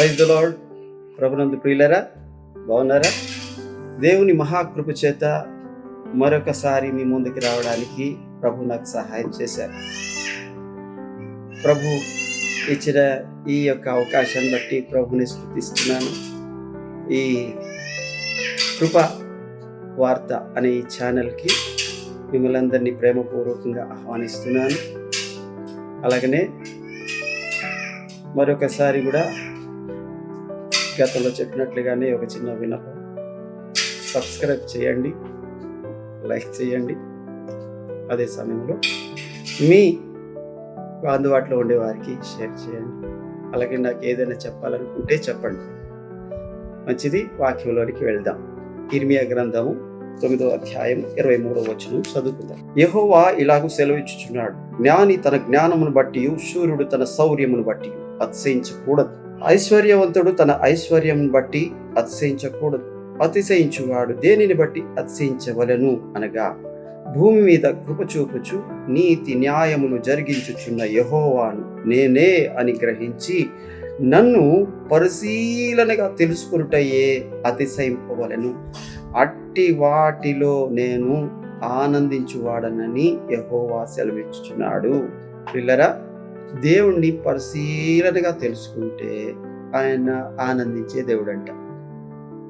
Praise the lord ప్రభునందు ప్రియులరా బాగున్నారా? దేవుని మహాకృప చేత మరొకసారి మీ ముందుకు రావడానికి ప్రభు నాకు సహాయం చేశారు. ప్రభు ఇచ్చిన ఈ యొక్క అవకాశాన్ని బట్టి ప్రభుని స్థుతిస్తున్నాను. ఈ కృప వార్త అనే ఈ ఛానల్కి మిమ్మల్ని అందరినీ ప్రేమపూర్వకంగా ఆహ్వానిస్తున్నాను. అలాగనే మరొకసారి కూడా గతంలో చెప్పినట్లుగానే ఒక చిన్న వినపం. సబ్స్క్రైబ్ చేయండి. లైక్ చేయండి. అదే సమయంలో మీ అందుబాటులో ఉండే వారికి షేర్ చేయండి. అలాగే నాకు ఏదైనా చెప్పాలనుకుంటే చెప్పండి. మంచిది. వాక్యంలోనికి వెళ్దాం. ఇర్మియా గ్రంథము తొమ్మిదో అధ్యాయం ఇరవై మూడో వచనం చదువుకుందాం. యహోవా ఇలాగూ సెలవిచ్చుచున్నాడు. జ్ఞాని తన జ్ఞానమును బట్టి సూర్యుడు తన శౌర్యమును బట్టి అతిశయించకూడదు. ఐశ్వర్యవంతుడు తన ఐశ్వర్యం బట్టి అతిశయించకూడదు. అతిశయించువాడు దేనిని బట్టి అతిశయించవలను? అనగా భూమి మీద కృప చూపుచు నీతి న్యాయమును జరిగించుచున్న యహోవాను నేనే అని గ్రహించి నన్ను పరిశీలనగా తెలుసుకున్నటయే అతిశయింపవలను. అట్టి వాటిలో నేను ఆనందించువాడనని యహోవా సెలవిచ్చుచున్నాడు. పిల్లరా దేవుణ్ణి పరిశీలనగా తెలుసుకుంటే ఆయన ఆనందించే దేవుడంట.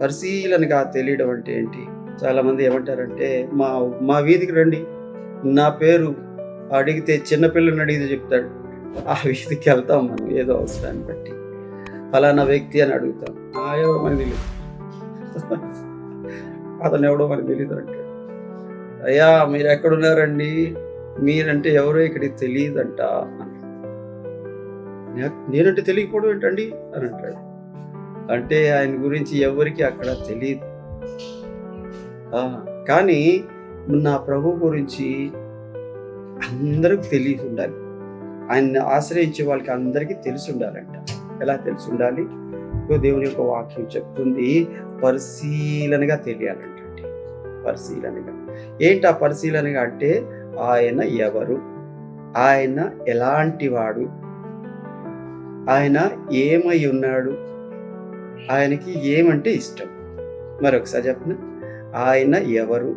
పరిశీలనగా తెలియడం అంటే ఏంటి? చాలామంది ఏమంటారంటే మా మా వీధికి రండి. నా పేరు అడిగితే చిన్నపిల్లని అడిగితే చెప్తాడు. ఆ వీధికి వెళ్తాం మనం ఏదో అవసరాన్ని బట్టి. ఫలానా వ్యక్తి అని అడుగుతాం. ఆ ఎవరో మనకి తెలియదు అతను ఎవడో మనకి తెలియదు అంటాడు అయ్యా మీరు ఎక్కడున్నారండి? మీరంటే ఎవరో ఇక్కడికి తెలియదంట నేనంటే తెలియకపోవడం ఏంటండి? అని అంటాడు. అంటే ఆయన గురించి ఎవరికి అక్కడ తెలియదు. కానీ నా ప్రభు గురించి అందరికి తెలిసి ఉండాలి. ఆయన్ని ఆశ్రయించే వాళ్ళకి అందరికీ తెలిసి ఉండాలంట. ఎలా తెలిసి ఉండాలి? దేవుని యొక్క వాక్యం చెప్తుంది పరిశీలనగా తెలియాలంట పరిశీలనగా. ఏంటి ఆ పరిశీలనగా అంటే ఆయన ఎవరు? ఆయన ఎలాంటి వాడు? ఆయన ఏమై ఉన్నాడు? ఆయనకి ఏమంటే ఇష్టం? మరొకసారి చెప్పిన? ఆయన ఎవరు?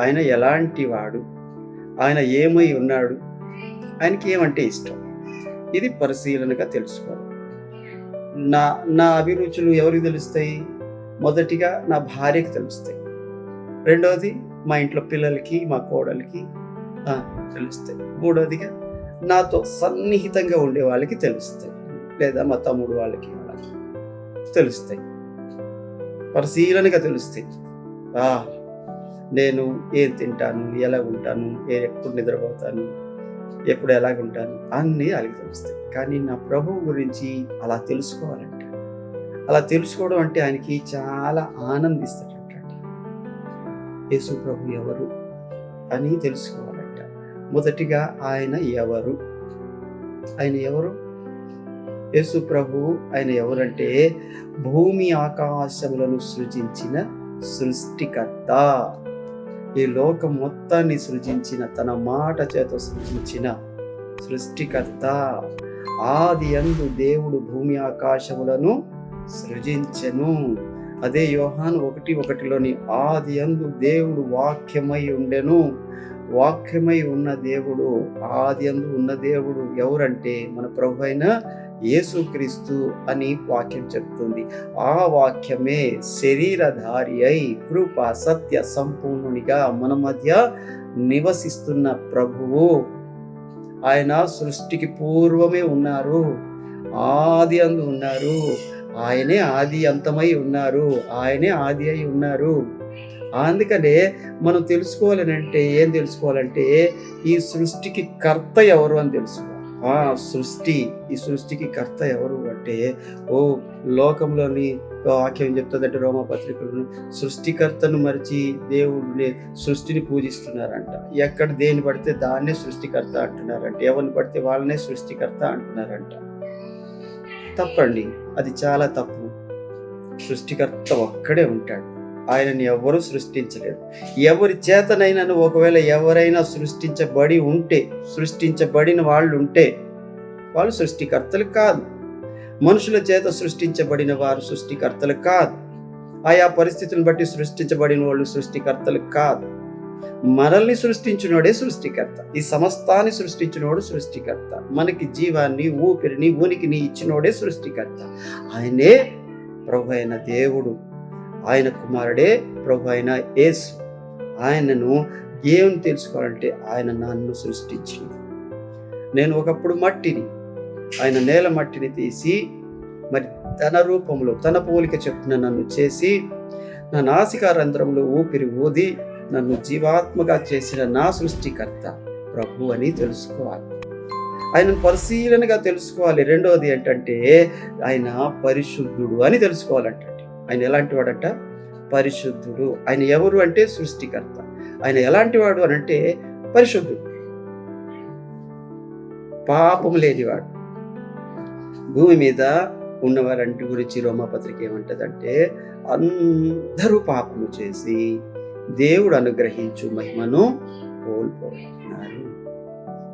ఆయన ఎలాంటి వాడు? ఆయన ఏమై ఉన్నాడు? ఆయనకి ఏమంటే ఇష్టం? ఇది పరిశీలనగా తెలుసుకోవాలి. నా నా అభిరుచులు ఎవరికి తెలుస్తాయి? మొదటిగా నా భార్యకి తెలుస్తాయి. రెండవది మా ఇంట్లో పిల్లలకి మా కోడలికి తెలుస్తాయి. మూడవదిగా నాతో సన్నిహితంగా ఉండే వాళ్ళకి తెలుస్తాయి. లేదా మా తమ్ముడు వాళ్ళకి వాళ్ళకి తెలుస్తాయి. పరిశీలనగా తెలుస్తాయి. ఆ, నేను ఏం తింటాను ఎలా ఉంటాను ఏ ఎప్పుడు నిద్రపోతాను ఎప్పుడు ఎలాగుంటాను అన్నీ వాళ్ళకి తెలుస్తాయి. కానీ నా ప్రభువు గురించి అలా తెలుసుకోవాలంట. అలా తెలుసుకోవడం అంటే ఆయనకి చాలా ఆనందిస్తాడంట. యేసు ప్రభు ఎవరు అని తెలుసుకోవాలి. మొదటిగా ఆయన ఎవరు? ఆయన ఎవరు? యేసు ప్రభు ఆయన ఎవరంటే భూమి ఆకాశములను సృజించిన సృష్టికర్త. ఈ లోకం మొత్తాన్ని సృజించిన తన మాట చేత సృజించిన సృష్టికర్త. ఆది అందు దేవుడు భూమి ఆకాశములను సృజించెను. అదే యోహాను ఒకటి ఒకటిలోని ఆది అందు దేవుడు వాక్యమై ఉండెను. వాక్యమై ఉన్న దేవుడు ఆది అందు ఉన్న దేవుడు ఎవరంటే మన ప్రభు అయిన యేసుక్రీస్తు అని వాక్యం చెప్తుంది. ఆ వాక్యమే శరీరధారి అయి కృప సత్య సంపూర్ణునిగా మన మధ్య నివసిస్తున్న ప్రభువు. ఆయన సృష్టికి పూర్వమే ఉన్నారు ఆది అందు ఉన్నారు ఆయనే ఆది అంతమై ఉన్నారు ఆయనే ఆది అయి ఉన్నారు. అందుకనే మనం తెలుసుకోవాలని అంటే ఏం తెలుసుకోవాలంటే ఈ సృష్టికి కర్త ఎవరు అని తెలుసుకోవాలి. ఆ సృష్టి ఈ సృష్టికి కర్త ఎవరు అంటే ఓ లోకంలోని వాక్యం చెప్తుందంటే రోమపత్రికలను సృష్టికర్తను మరిచి దేవుడిని సృష్టిని పూజిస్తున్నారంట. ఎక్కడ దేని పడితే దాన్నే సృష్టికర్త అంటున్నారంట. ఎవరిని పడితే వాళ్ళనే సృష్టికర్త అంటున్నారంట. తప్పండి అది చాలా తప్పు. సృష్టికర్త ఒక్కడే ఉంటాడు. ఆయనని ఎవరు సృష్టించలేరు. ఎవరి చేతనైనాను ఒకవేళ ఎవరైనా సృష్టించబడి ఉంటే సృష్టించబడిన వాళ్ళు ఉంటే వాళ్ళు సృష్టికర్తలు కాదు. మనుషుల చేత సృష్టించబడిన వారు సృష్టికర్తలు కాదు. ఆయా పరిస్థితులను బట్టి సృష్టించబడిన వాళ్ళు సృష్టికర్తలు కాదు. మనల్ని సృష్టించినోడే సృష్టికర్త. ఈ సమస్తాన్ని సృష్టించినోడు సృష్టికర్త. మనకి జీవాన్ని ఊపిరిని ఉనికిని ఇచ్చినోడే సృష్టికర్త. ఆయనే ప్రభు అయిన దేవుడు. ఆయన కుమారుడే ప్రభు అయిన యేసు. ఆయనను ఏం తెలుసుకోవాలంటే ఆయన నన్ను సృష్టించింది నేను ఒకప్పుడు మట్టిని ఆయన నేల మట్టిని తీసి మరి తన రూపంలో తన పోలిక చెప్పున నన్ను చేసి నా నాసికా రంధ్రంలో ఊపిరి ఊది నన్ను జీవాత్మగా చేసిన నా సృష్టికర్త ప్రభు అని తెలుసుకోవాలి. ఆయనను పరిశీలనగా తెలుసుకోవాలి. రెండవది ఏంటంటే ఆయన పరిశుద్ధుడు అని తెలుసుకోవాలంటే. ఆయన ఎలాంటి వాడంట పరిశుద్ధుడు. ఆయన ఎవరు అంటే సృష్టికర్త. ఆయన ఎలాంటి వాడు అని అంటే పరిశుద్ధుడు. పాపం లేనివాడు. భూమి మీద ఉన్నవారంటి గురించి రోమాపత్రిక ఏమంటదంటే అందరూ పాపము చేసి దేవుడు అనుగ్రహించు మహిమను కోల్పోతున్నారు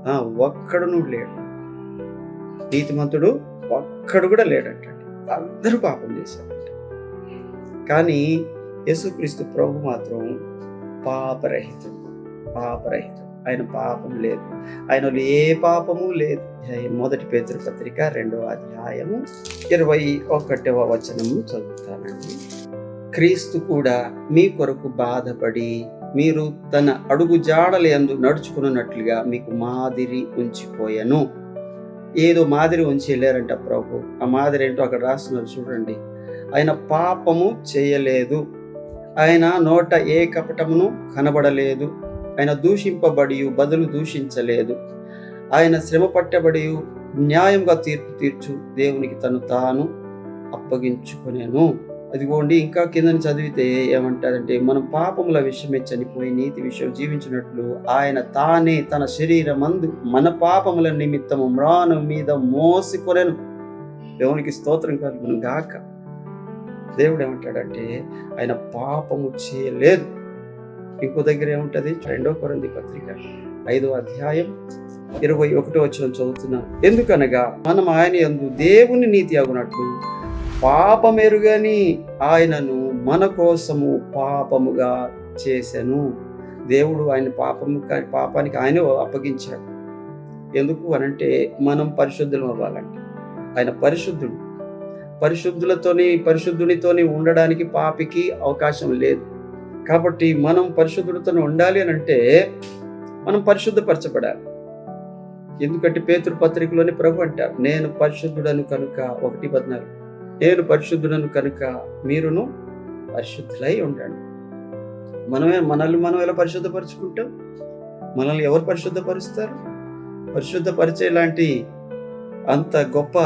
ఆ, ఒక్కడును లేడు. నీతిమంతుడు ఒక్కడు కూడా లేడంటే అందరూ పాపం చేశారంట. కానీ యేసుక్రీస్తు ప్రభు మాత్రం పాపరహితం పాపరహితం. ఆయన పాపం లేదు. ఆయనలో ఏ పాపము లేదు. మొదటి పేతురు పత్రిక రెండవ అధ్యాయము ఇరవై ఒకటవ వచనము చదువుతానండి. క్రీస్తు కూడా మీ కొరకు బాధపడి మీరు తన అడుగు జాడలు ఎందు నడుచుకున్నట్లుగా మీకు మాదిరి ఉంచిపోయాను. ఏదో మాదిరి ఉంచి వెళ్ళారంట ప్రభు. ఆ మాదిరి ఏంటో అక్కడ రాస్తున్నారు చూడండి. ఆయన పాపము చేయలేదు. ఆయన నోట ఏ కపటమును కనబడలేదు. ఆయన దూషింపబడి బదులు దూషించలేదు. ఆయన శ్రమ పట్టబడి న్యాయంగా తీర్పు తీర్చు దేవునికి తను తాను అప్పగించుకునేను. అదిగోండి ఇంకా కిందని చదివితే ఏమంటారంటే మనం పాపముల విషయమే చనిపోయి నీతి విషయం జీవించినట్లు ఆయన తానే తన శరీరమందు మన పాపముల నిమిత్తము మ్రాను మీద మోసికొనెను. దేవునికి స్తోత్రం కలుగును గాక దేవుడు ఏమంటాడంటే ఆయన పాపము చేయలేదు. ఇంకో దగ్గర ఏముంటుంది? రెండో కొరంది పత్రిక ఐదో అధ్యాయం ఇరవై ఒకటో వచ్చిన చదువుతున్నాం. ఎందుకనగా మనం ఆయన ఎందు దేవుని నీతి అగునట్లు పాపమెరుగని ఆయనను మన కోసము పాపముగా చేశాను దేవుడు ఆయన పాపము పాపానికి ఆయన అప్పగించాడు. ఎందుకు అనంటే మనం పరిశుద్ధులం అవ్వాలంటే ఆయన పరిశుద్ధుడు. పరిశుద్ధులతోని పరిశుద్ధునితోని ఉండడానికి పాపికి అవకాశం లేదు. కాబట్టి మనం పరిశుద్ధుడితో ఉండాలి అని అంటే మనం పరిశుద్ధపరచబడాలి. ఎందుకంటే పేతురు పత్రికలోని ప్రభు అంటారు నేను పరిశుద్ధుడను కనుక ఒకటి పద్నాలుగు నేను పరిశుద్ధుడను కనుక మీరును పరిశుద్ధులై ఉండండి. మనమే మనల్ని మనం ఎలా పరిశుద్ధపరచుకుంటాం? మనల్ని ఎవరు పరిశుద్ధపరుస్తారు? పరిశుద్ధపరిచే లాంటి అంత గొప్ప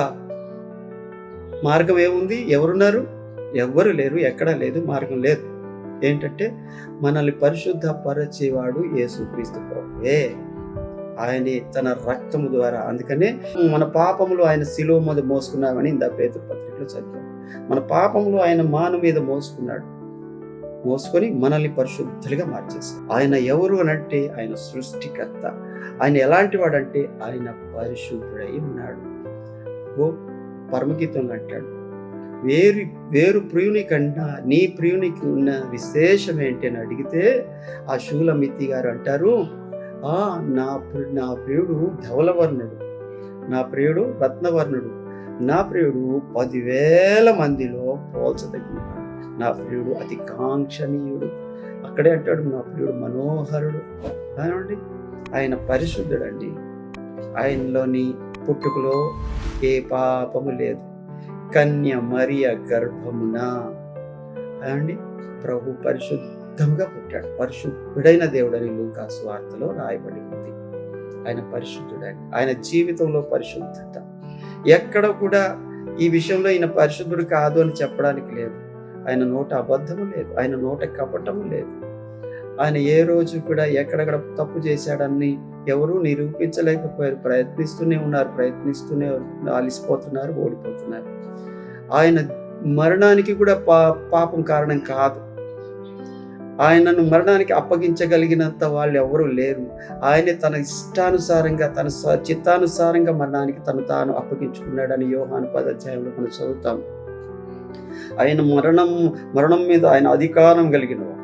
మార్గం ఏముంది? ఎవరున్నారు? ఎవ్వరు లేరు ఎక్కడా లేదు మార్గం లేదు. ఏంటంటే మనల్ని పరిశుద్ధపరచేవాడు యేసుక్రీస్తు ప్రభువే. ఆయన తన రక్తము ద్వారా. అందుకనే మన పాపములు ఆయన శిలువ మీద మోసుకున్నామని ఇందా పేద పత్రికలో చదివాం. మన పాపములు ఆయన మాను మీద మోసుకున్నాడు. మోసుకొని మనల్ని పరిశుద్ధులుగా మార్చేశాడు. ఆయన ఎవరు అనంటే ఆయన సృష్టికర్త. ఆయన ఎలాంటి వాడంటే ఆయన పరిశుద్ధుడై ఉన్నాడు. ఓ పరమగీతంలో అంటాడు వేరు వేరు ప్రియుని కన్నా నీ ప్రియునికి ఉన్న విశేషం ఏంటి అని అడిగితే ఆ శూలమితి గారు అంటారు ఆ నా నా ప్రియుడు ధవలవర్ణుడు నా ప్రియుడు రత్నవర్ణుడు నా ప్రియుడు పదివేల మందిలో పోల్చదగిన నా ప్రియుడు అతి కాంక్షణీయుడు అక్కడే అంటాడు నా ప్రియుడు మనోహరుడు. కానివ్వండి ఆయన పరిశుద్ధుడండి. ఆయనలోని పుట్టుకలో ఏ పాపము లేదు. కన్య మరియ గర్భమున. అండి ప్రభు పరిశుద్ధంగా పుట్టాడు. పరిశుద్ధుడైన దేవుడని లూకాసు వార్తలో రాయబడి ఉంది. ఆయన పరిశుద్ధుడని ఆయన జీవితంలో పరిశుద్ధత. ఎక్కడ కూడా ఈ విషయంలో ఈయన పరిశుద్ధుడు కాదు అని చెప్పడానికి లేదు. ఆయన నోట అబద్ధము లేదు. ఆయన నోట కపటము లేదు. ఆయన ఏ రోజు కూడా ఎక్కడెక్కడ తప్పు చేశాడని ఎవరూ నిరూపించలేకపోయారు. ప్రయత్నిస్తూనే ఉన్నారు ప్రయత్నిస్తూనే అలిసిపోతున్నారు ఓడిపోతున్నారు. ఆయన మరణానికి కూడా పా పాపం కారణం కాదు. ఆయనను మరణానికి అప్పగించగలిగినంత వాళ్ళు ఎవరూ లేరు. ఆయనే తన ఇష్టానుసారంగా తన చిత్తానుసారంగా మరణానికి తను తాను అప్పగించుకున్నాడని యోహాను పదాధ్యాయంలో మనం చదువుతాం. ఆయన మరణం మరణం మీద ఆయన అధికారం కలిగినవాడు.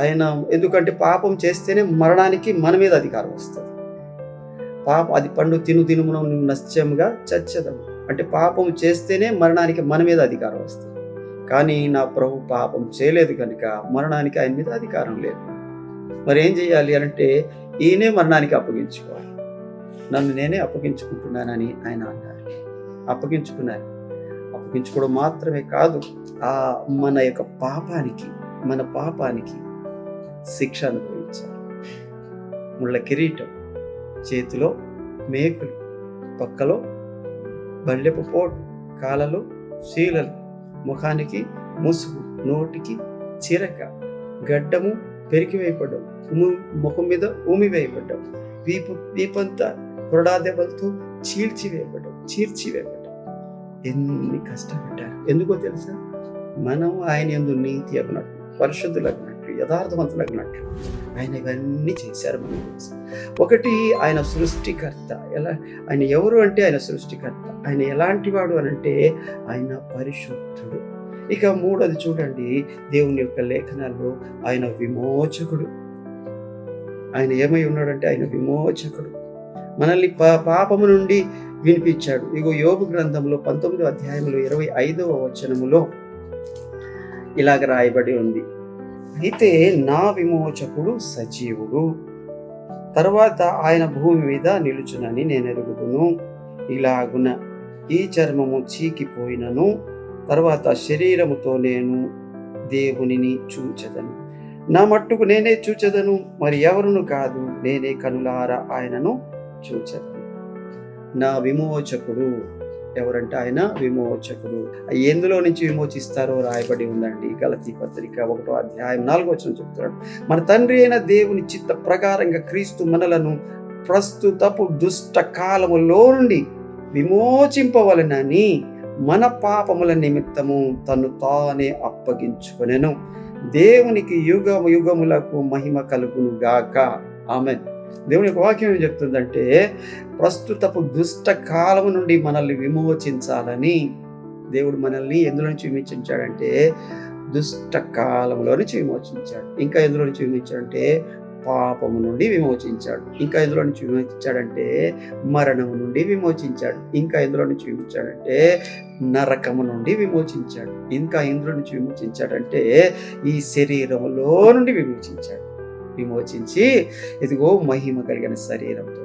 ఆయన ఎందుకంటే పాపం చేస్తేనే మరణానికి మన మీద అధికారం వస్తుంది. పాప అది పండు తిను తినుమున నువ్వు నశ్చయంగా చచ్చదము అంటే పాపం చేస్తేనే మరణానికి మన మీద అధికారం వస్తుంది. కానీ నా ప్రభు పాపం చేయలేదు కనుక మరణానికి ఆయన మీద అధికారం లేదు. మరి ఏం చేయాలి అంటే ఈయనే మరణానికి అప్పగించుకోవాలి. నన్ను నేనే అప్పగించుకుంటున్నానని ఆయన అన్నారు. అప్పగించుకున్నారు. అప్పగించుకోవడం మాత్రమే కాదు ఆ మన యొక్క పాపానికి మన పాపానికి శిక్ష అనుభవించారు ముళ్ళ కిరీటం చేతిలో మేకులు పక్కలో బండెపు పోటు కాలలో శీలలు ముఖానికి ముసుగు నోటికి చిరక గడ్డము పెరికి వేయబడ్డం ఉము ముఖం మీద ఉమి వేయబడ్డం వీపు వీపంతా కొరడా దెబ్బలతో చీల్చి వేయపడ్డం చీర్చి వేయబడ్డం. ఎన్ని కష్టపడ్డారు? ఎందుకో తెలుసా? మనం ఆయన ఎందు నీతి అగినట్లు పరిశుద్ధులగినట్లు యథార్థవంతులగినట్లు ఆయన ఇవన్నీ చేశారు మనం కోసం. ఒకటి ఆయన సృష్టికర్త. ఎలా ఆయన ఎవరు అంటే ఆయన సృష్టికర్త. ఆయన ఎలాంటి వాడు అని అంటే ఆయన పరిశుద్ధుడు. ఇక మూడోది చూడండి దేవుని యొక్క లేఖనాల్లో ఆయన విమోచకుడు. ఆయన ఏమై ఉన్నాడంటే ఆయన విమోచకుడు. మనల్ని పా పాపము నుండి వినిపించాడు. ఇగో యోగు గ్రంథంలో పంతొమ్మిదో అధ్యాయంలో ఇరవై ఐదవ వచనములో ఇలాగ రాయబడి ఉంది. అయితే నా విమోచకుడు సజీవుడు. తర్వాత ఆయన భూమి మీద నిలుచునని నేను ఎరుగుదును. ఇలాగున ఈ చర్మము చీకిపోయినను. తర్వాత శరీరముతో నేను దేవునిని చూచెదను. నా మట్టుకు నేనే చూచెదను మరి ఎవరును కాదు నేనే కనులారా ఆయనను చూచెదను. నా విమోచకుడు ఎవరంటే ఆయన విమోచకుడు. ఎందులో నుంచి విమోచిస్తారో రాయబడి ఉందండి గలతీ పత్రిక ఒకటో అధ్యాయం నాలుగో వచ్చిన చెప్తున్నాడు. మన తండ్రి అయిన దేవుని చిత్త ప్రకారంగా క్రీస్తు మనలను ప్రస్తుతపు దుష్ట కాలములో నుండి విమోచింపవలనని మన పాపముల నిమిత్తము తను తానే అప్పగించుకొనెను. దేవునికి యుగ యుగములకు మహిమ కలుగును గాక. ఆమె దేవుని యొక్క వాక్యం ఏం చెప్తుందంటే ప్రస్తుతపు దుష్ట కాలం నుండి మనల్ని విమోచించాలని దేవుడు మనల్ని ఎందులో నుంచి విమోచించాడంటే దుష్ట కాలంలో నుంచి విమోచించాడు. ఇంకా ఎందులో నుంచి విమోచించాడంటే పాపము నుండి విమోచించాడు. ఇంకా ఎందులో నుంచి విమోచించాడంటే మరణము నుండి విమోచించాడు. ఇంకా ఎందులో నుంచి విమోచించాడంటే నరకము నుండి విమోచించాడు. ఇంకా ఎందులో నుంచి విమోచించాడంటే ఈ శరీరంలో నుండి విమోచించాడు. విమోచించి ఇదిగో మహిమ కలిగిన శరీరంతో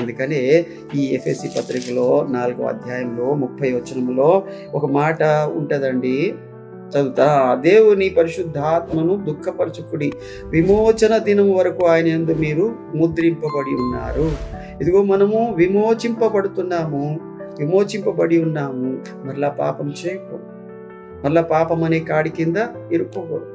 అందుకనే ఈ ఎఫ్ఎస్సి పత్రికలో నాలుగో అధ్యాయంలో ముప్పై వచనంలో ఒక మాట ఉంటుందండి. చదువుతా దేవుని పరిశుద్ధాత్మను దుఃఖపరచుకుడి. విమోచన దినం వరకు ఆయన ఎందు మీరు ముద్రింపబడి ఉన్నారు. ఇదిగో మనము విమోచింపబడుతున్నాము. విమోచింపబడి ఉన్నాము. మరలా పాపం చేయకూడదు. మరలా పాపం అనే కాడి కింద ఇరుక్కోకూడదు.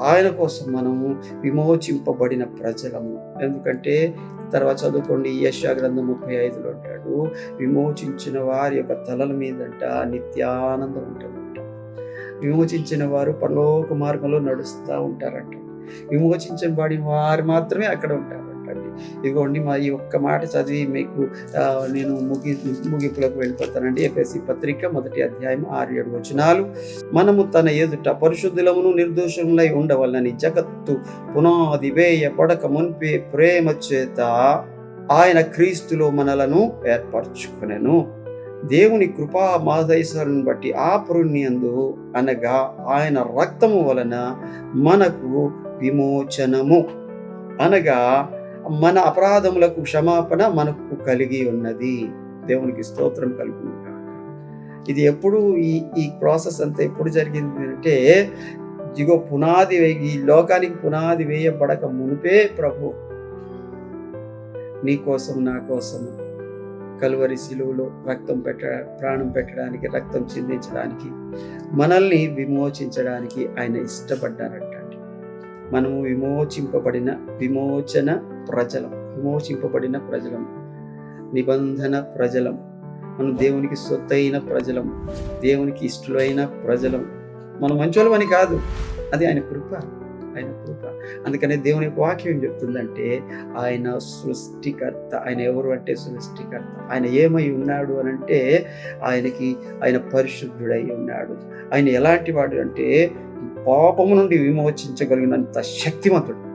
ఆయన కోసం మనము విమోచింపబడిన ప్రజలము. ఎందుకంటే తర్వాత చదువుకోండి యశా గ్రంథం ముప్పై ఐదులో అంటాడు విమోచించిన వారి యొక్క తలల మీదంట నిత్యానందం ఉంటుందంట. విమోచించిన వారు పరలోక మార్గంలో నడుస్తూ ఉంటారంట. విమోచించబడి వారు మాత్రమే అక్కడ ఉంటారు. ఇదిగోండి మా ఈ ఒక్క మాట చదివి మీకు నేను ముగి ముగింపులకు వెళ్ళిపోతానండి. ఎఫ్ఎస్సి పత్రిక మొదటి అధ్యాయం ఆరు ఏడు వచనాలు. మనము తన ఎదుట పరిశుద్ధులమును నిర్దోషములై ఉండవల్లని జగత్తు పునాది వేయబడక మున్పే ప్రేమ చేత ఆయన క్రీస్తులో మనలను ఏర్పరచుకునెను. దేవుని కృపా మాదైశ్వరుని బట్టి ఆ పురుణ్యందు అనగా ఆయన రక్తము వలన మనకు విమోచనము. అనగా మన అపరాధములకు క్షమాపణ మనకు కలిగి ఉన్నది. దేవునికి స్తోత్రం కలుగును ఇది ఎప్పుడు ఈ ఈ ప్రాసెస్ అంతా ఎప్పుడు జరిగింది అంటే ఇదిగో పునాది ఈ లోకానికి పునాది వేయబడక మునిపే ప్రభు. నీ కోసం నా కోసం కలువరి శిలువలో రక్తం పెట్ట ప్రాణం పెట్టడానికి రక్తం చిందించడానికి మనల్ని విమోచించడానికి ఆయన ఇష్టపడ్డారట. మనము విమోచింపబడిన విమోచన ప్రజలం. విమోచింపబడిన ప్రజలం. నిబంధన ప్రజలం. మనం దేవునికి సొత్తైన ప్రజలం. దేవునికి ఇష్టలైన ప్రజలం. మనం మంచోళ్ళమని కాదు. అది ఆయన కృప. ఆయన కృప. అందుకనే దేవుని యొక్క వాక్యం ఏం చెప్తుందంటే ఆయన సృష్టికర్త. ఆయన ఎవరు అంటే సృష్టికర్త. ఆయన ఏమై ఉన్నాడు అని అంటే ఆయనకి ఆయన పరిశుద్ధుడై ఉన్నాడు. ఆయన ఎలాంటి వాడు అంటే పాపము నుండి విమోచించగలిగినంత శక్తివంతుడు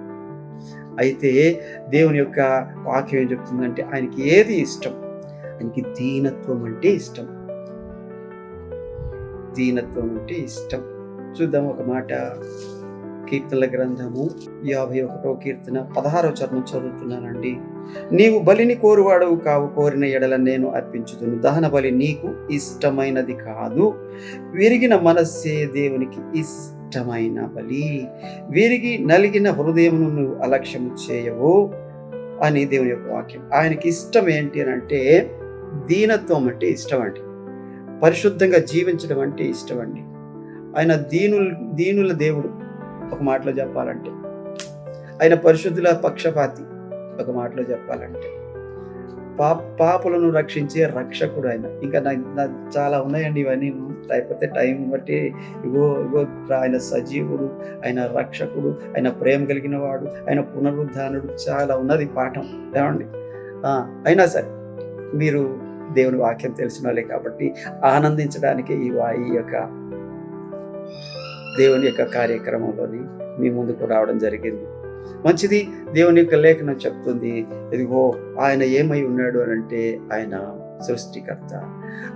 అయితే దేవుని యొక్క వాక్యం ఏం చెప్తుందంటే ఆయనకి ఏది ఇష్టం? ఆయనకి దీనత్వం అంటే ఇష్టం. దీనత్వం అంటే ఇష్టం. చూద్దాం ఒక మాట. కీర్తనల గ్రంథము యాభై ఒకటో కీర్తన పదహారో చరణం చదువుతున్నానండి. నీవు బలిని కోరువాడవు కావు కోరిన ఎడల నేను అర్పించుతును దహన బలి నీకు ఇష్టమైనది కాదు. విరిగిన మనస్సే దేవునికి ఇష్టమైన బలి. వీరికి నలిగిన హృదయమును నువ్వు అలక్ష్యము చేయవు అని దేవుని యొక్క వాక్యం. ఆయనకి ఇష్టం ఏంటి అని అంటే దీనత్వం అంటే ఇష్టం అండి. పరిశుద్ధంగా జీవించడం అంటే ఇష్టం అండి. ఆయన దీనుల దీనుల దేవుడు ఒక మాటలో చెప్పాలంటే. ఆయన పరిశుద్ధుల పక్షపాతి ఒక మాటలో చెప్పాలంటే. పా పాపులను రక్షించే రక్షకుడు ఆయన ఇంకా నాకు చాలా ఉన్నాయండి ఇవన్నీ. లేకపోతే టైం బట్టి ఇగో ఇగో ఆయన సజీవుడు ఆయన రక్షకుడు ఆయన ప్రేమ కలిగిన వాడు ఆయన పునరుద్ధానుడు చాలా ఉన్నది పాఠం. ఏమండి? అయినా సరే మీరు దేవుని వాక్యం తెలిసిన వాళ్ళే కాబట్టి ఆనందించడానికి ఈ ఈ యొక్క దేవుని యొక్క కార్యక్రమంలోని మీ ముందుకు రావడం జరిగింది. మంచిది. దేవుని యొక్క లేఖనం చెప్తుంది. ఇదిగో ఆయన ఏమై ఉన్నాడు అని అంటే ఆయన సృష్టికర్త.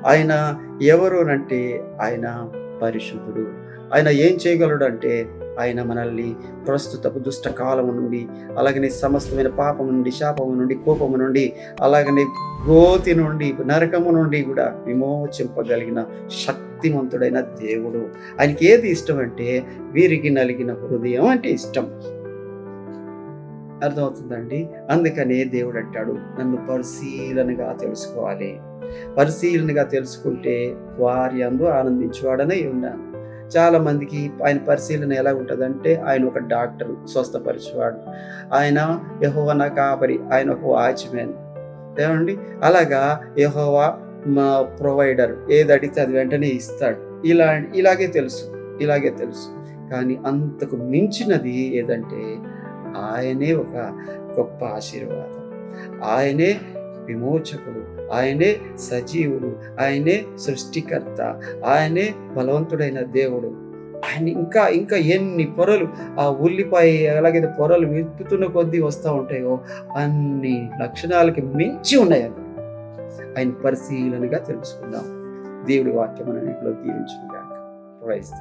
ఆయన ఎవరు అని అంటే ఆయన పరిశుద్ధుడు. ఆయన ఏం చేయగలడు అంటే ఆయన మనల్ని ప్రస్తుతపు దుష్ట కాలము నుండి అలాగనే సమస్తమైన పాపం నుండి శాపము నుండి కోపము నుండి అలాగనే గోతి నుండి నరకము నుండి కూడా విమోచింపగలిగిన శక్తివంతుడైన దేవుడు. ఆయనకి ఏది ఇష్టం అంటే వీరికి నలిగిన హృదయం అంటే ఇష్టం. అర్థమవుతుందండి? అందుకనే దేవుడు అంటాడు నన్ను పరిశీలనగా తెలుసుకోవాలి. పరిశీలనగా తెలుసుకుంటే వారి అందు ఆనందించేవాడనే ఉన్నాను చాలా మందికి ఆయన పరిశీలన ఎలా ఉంటుందంటే ఆయన ఒక డాక్టర్ స్వస్థపరిచేవాడు. ఆయన యహోవన కాపరి ఆయన ఒక వాచ్మెన్ ఏమండి? అలాగా యహోవా మా ప్రొవైడర్ ఏది అడిగితే అది వెంటనే ఇస్తాడు. ఇలా ఇలాగే తెలుసు ఇలాగే తెలుసు. కానీ అంతకు మించినది ఏదంటే ఆయనే ఒక గొప్ప ఆశీర్వాదం. ఆయనే విమోచకుడు ఆయనే సజీవుడు ఆయనే సృష్టికర్త ఆయనే బలవంతుడైన దేవుడు. ఆయన ఇంకా ఇంకా ఎన్ని పొరలు ఆ ఉల్లిపాయ ఎలాగైతే పొరలు విప్పుతున్న కొద్దీ వస్తూ ఉంటాయో అన్ని లక్షణాలకి మించి ఉన్నాయి అవి. ఆయన పరిశీలనగా తెలుసుకుందాం. దేవుడి వాక్యం ఇంట్లో దీవించుకుందాం ప్రైజ్